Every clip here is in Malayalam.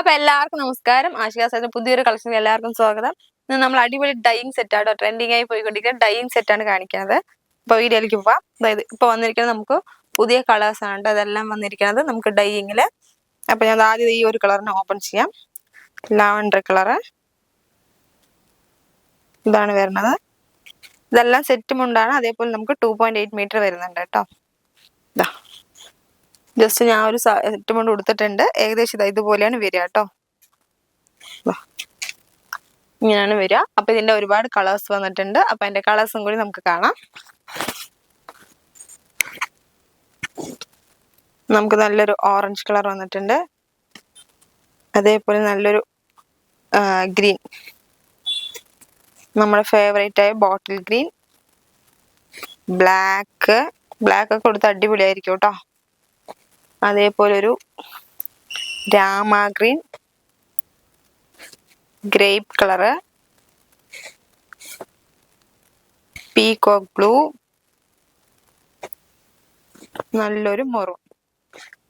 അപ്പൊ എല്ലാവർക്കും നമസ്കാരം. ആശിക സാറിന്റെ പുതിയൊരു കളക്ഷൻ എല്ലാവർക്കും സ്വാഗതം. നമ്മൾ അടിപൊളി ഡൈയിങ് സെറ്റ് ആട്ടോ ട്രെൻഡിങ് ആയി പോയിക്കൊണ്ടിരിക്കുന്ന ഡൈയിങ് സെറ്റ് ആണ് കാണിക്കുന്നത്. അപ്പൊ വീഡിയോയിലേക്ക് പോവാം. അതായത് ഇപ്പൊ വന്നിരിക്കുന്നത് നമുക്ക് പുതിയ കളേഴ്സ് ആണ് അതെല്ലാം വന്നിരിക്കുന്നത് നമുക്ക് ഡൈയിങ്ങിൽ അപ്പൊ ഞാൻ ആദ്യം ഈ ഒരു കളറിനെ ഓപ്പൺ ചെയ്യാം. ലാവൻഡർ കളറ് ഇതാണ് വരുന്നത്. ഇതെല്ലാം സെറ്റ് മുണ്ടാണ്. അതേപോലെ നമുക്ക് ടു പോയിന്റ് എയ്റ്റ് മീറ്റർ വരുന്നുണ്ട് കേട്ടോ ഇതാ ജസ്റ്റ് ഞാൻ ഒരു സെറ്റ് കൊണ്ട് കൊടുത്തിട്ടുണ്ട്. ഏകദേശം ഇതാ ഇതുപോലെയാണ് വരിക കേട്ടോ. ഇങ്ങനെയാണ് വരിക. അപ്പൊ ഇതിന്റെ ഒരുപാട് കളേഴ്സ് വന്നിട്ടുണ്ട്. അപ്പൊ അതിന്റെ കളേഴ്സും കൂടി നമുക്ക് കാണാം. നമുക്ക് നല്ലൊരു ഓറഞ്ച് കളർ വന്നിട്ടുണ്ട്. അതേപോലെ നല്ലൊരു ഗ്രീൻ നമ്മുടെ ഫേവറേറ്റ് ആയ ബോട്ടിൽ ഗ്രീൻ ബ്ലാക്ക് ബ്ലാക്ക് ഒക്കെ കൊടുത്ത് അടിപൊളിയായിരിക്കും കേട്ടോ. അതേപോലെ ഒരു Rama green grape colour peacock blue നല്ലൊരു മൊറു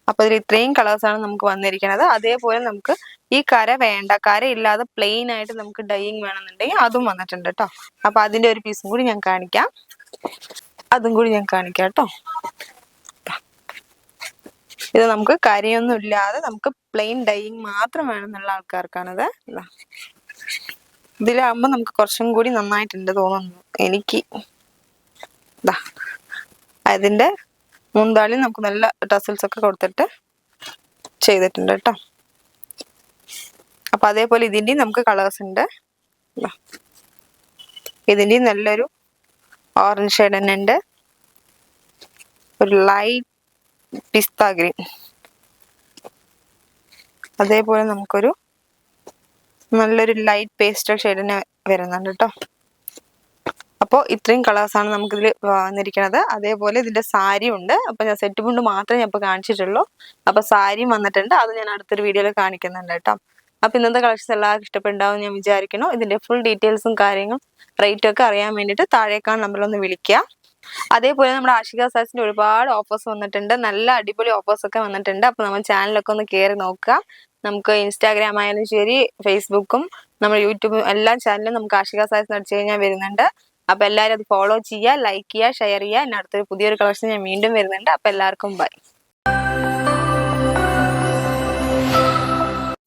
അപ്പൊ ഇതിൽ ഇത്രയും ആണ് നമുക്ക് വന്നിരിക്കുന്നത്. അതേപോലെ നമുക്ക് ഈ കര വേണ്ട കര ഇല്ലാതെ പ്ലെയിൻ ആയിട്ട് നമുക്ക് ഡൈയിങ് വേണമെന്നുണ്ടെങ്കിൽ അതും വന്നിട്ടുണ്ട് കേട്ടോ. അപ്പൊ അതിന്റെ ഒരു പീസും കൂടി ഞാൻ കാണിക്കാം. അതും കൂടി ഞാൻ കാണിക്കാം കേട്ടോ. ഇത് നമുക്ക് കരയൊന്നും ഇല്ലാതെ നമുക്ക് പ്ലെയിൻ ഡൈയിങ് മാത്രം വേണമെന്നുള്ള ആൾക്കാർക്കാണിത്. ഇതിലാകുമ്പോൾ നമുക്ക് കുറച്ചും കൂടി നന്നായിട്ടുണ്ട് തോന്നുന്നു. എനിക്ക് അതിന്റെ മുന്താളി നമുക്ക് നല്ല ടസിൽസ് ഒക്കെ കൊടുത്തിട്ട് ചെയ്തിട്ടുണ്ട് കേട്ടോ. അപ്പൊ അതേപോലെ ഇതിന്റെയും നമുക്ക് കളേഴ്സ് ഉണ്ട്. ഇതിന്റെയും നല്ലൊരു ഓറഞ്ച് ഷെയ്ഡ് തന്നെ ഉണ്ട്. ഒരു ലൈറ്റ് പിസ്ത ഗ്രീൻ അതേപോലെ നമുക്കൊരു നല്ലൊരു ലൈറ്റ് പേസ്റ്റൽ ഷെയ്ഡിന് വരുന്നുണ്ട് കേട്ടോ അപ്പോൾ ഇത്രയും കളേഴ്സാണ് നമുക്കിതിൽ വന്നിരിക്കുന്നത് അതേപോലെ ഇതിന്റെ സാരി ഉണ്ട്. അപ്പോൾ ഞാൻ സെറ്റ് മുണ്ട് മാത്രമേ ഞാൻ ഇപ്പോൾ കാണിച്ചിട്ടുള്ളൂ. അപ്പോൾ സാരിയും വന്നിട്ടുണ്ട്. അത് ഞാൻ അടുത്തൊരു വീഡിയോയിൽ കാണിക്കുന്നുണ്ട് കേട്ടോ അപ്പോൾ ഇന്നത്തെ കളക്ഷൻസ് എല്ലാവർക്കും ഇഷ്ടപ്പെട്ടാവും ഞാൻ വിചാരിക്കുന്നു. ഇതിന്റെ ഫുൾ ഡീറ്റെയിൽസും കാര്യങ്ങളും റേറ്റും ഒക്കെ അറിയാൻ വേണ്ടിയിട്ട് താഴേക്കാണ് നമ്മളൊന്ന് വിളിക്കുക. അതേപോലെ നമ്മുടെ ആഷിക സാസിന്റെ ഒരുപാട് ഓഫേഴ്സ് വന്നിട്ടുണ്ട്. നല്ല അടിപൊളി ഓഫേഴ്സ് ഒക്കെ വന്നിട്ടുണ്ട്. അപ്പൊ നമ്മൾ ചാനലൊക്കെ ഒന്ന് കയറി നോക്കുക. നമുക്ക് ഇൻസ്റ്റാഗ്രാം ആയാലും ശരി ഫേസ്ബുക്കും നമ്മുടെ യൂട്യൂബും എല്ലാ ചാനലും നമുക്ക് ആഷിക സാസ് അടിച്ചു കഴിഞ്ഞാൽ വരുന്നുണ്ട്. അപ്പൊ എല്ലാവരും അത് ഫോളോ ചെയ്യുക ലൈക്ക് ചെയ്യുക ഷെയർ ചെയ്യുക. എന്നടുത്തൊരു പുതിയൊരു കളക്ഷൻ ഞാൻ വീണ്ടും വരുന്നുണ്ട്. അപ്പൊ എല്ലാവർക്കും ബൈ